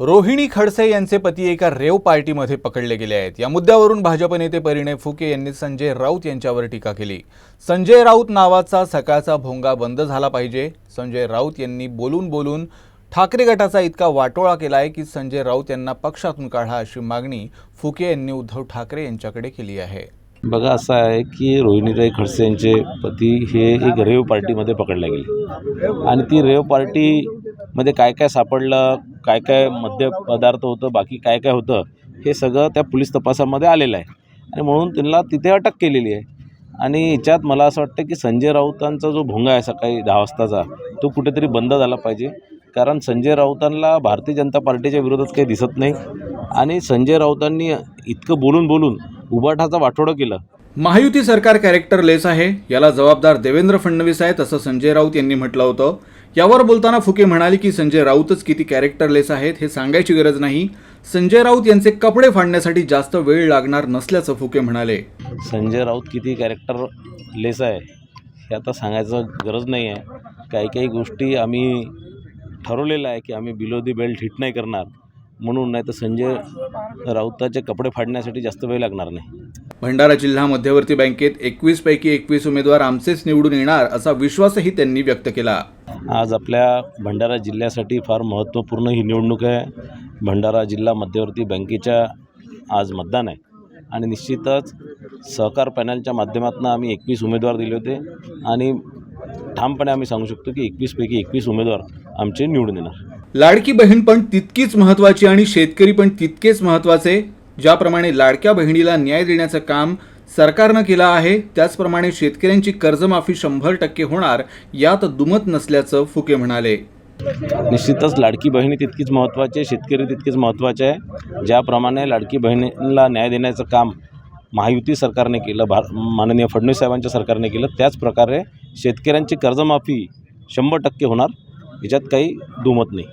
रोहिणी खडसे यांचे पती एका रेव पार्टीमध्ये पकडले गेले आहेत. या मुद्द्यावरून भाजप नेते परिणय फुके यांनी संजय राऊत यांच्यावर टीका केली. संजय राऊत नावाचा सकाळचा भोंगा बंद झाला पाहिजे. संजय राऊत यांनी बोलून बोलून ठाकरे गटाचा इतका वाटोळा केला आहे की संजय राऊत यांना पक्षातून काढा अशी मागणी फुके यांनी उद्धव ठाकरे यांच्याकडे केली आहे. बघा असं आहे की रोहिणीताई खडसे यांचे पती हे एक रेव पार्टीमध्ये पकडले गेले. आणि ती रेव पार्टीमध्ये काय काय सापडलं काय काय मद्य पदार्थ होतं बाकी काय काय होतं हे सगळं त्या पोलीस तपासामध्ये आलेलं आहे. आणि म्हणून त्यांना तिथे अटक केलेली आहे. आणि याच्यात मला असं वाटतं की संजय राऊतांचा जो भोंगा आहे सकाळी दहा वाजताचा तो कुठेतरी बंद झाला पाहिजे. कारण संजय राऊतांना भारतीय जनता पार्टीच्या विरोधात काही दिसत नाही. आणि संजय राऊतांनी इतकं बोलून बोलून उबाठाचा वाठोडं केलं महायुती सरकार कॅरेक्टरलेस आहे. याला जबाबदार देवेंद्र फडणवीस आहेत असं संजय राऊत यांनी म्हटलं होतं. यावर बोलताना फुके म्हणाले की संजय राऊतच किती कॅरेक्टरलेस आहेत हे सांगायची गरज नाही. संजय राऊत यांचे कपडे फाडण्यासाठी जास्त वेळ लागणार नसल्याचं फुके म्हणाले. संजय राऊत किती कॅरेक्टर लेस आहे हे आता सांगायचं गरज नाही आहे काही काही गोष्टी आम्ही ठरवलेलं आहे की आम्ही बिलो दी बेल्ट हिट नाही करणार. म्हणून नाही तर संजय राऊताचे कपडे फाडण्यासाठी जास्त वेळ लागणार नाही. भंडारा जिल्हा मध्यवर्ती बँकेत एकवीस पैकी एकवीस उमेदवार आमचेच निवडून येणार असा विश्वासही त्यांनी व्यक्त केला. आज आपल्या भंडारा जिल्ह्यासाठी फार महत्त्वपूर्ण ही निवडणूक आहे. भंडारा जिल्हा मध्यवर्ती बँकेच्या आज मतदान आहे. आणि निश्चितच सहकार पॅनलच्या माध्यमातून आम्ही एकवीस उमेदवार दिले होते. आणि ठामपणे आम्ही सांगू शकतो की एकवीसपैकी एकवीस उमेदवार आमचे निवडून येणार. लाडकी बहीण पण तितकीच महत्त्वाची आणि शेतकरी पण तितकेच महत्त्वाचे ज्याप्रमाणे लाडक्या बहिणीला न्याय देण्याचं काम सरकारनं केलं आहे त्याचप्रमाणे शेतकऱ्यांची कर्जमाफी शंभर टक्के होणार यात दुमत नसल्याचं फुके म्हणाले. निश्चितच लाडकी बहिणी तितकीच महत्त्वाची आहे शेतकरी तितकीच महत्त्वाचे आहे ज्याप्रमाणे लाडकी बहिणीला न्याय देण्याचं काम महायुती सरकारने केलं भा माननीय फडणवीस साहेबांच्या सरकारने केलं त्याचप्रकारे शेतकऱ्यांची कर्जमाफी शंभर टक्के होणार ह्याच्यात काही दुमत नाही.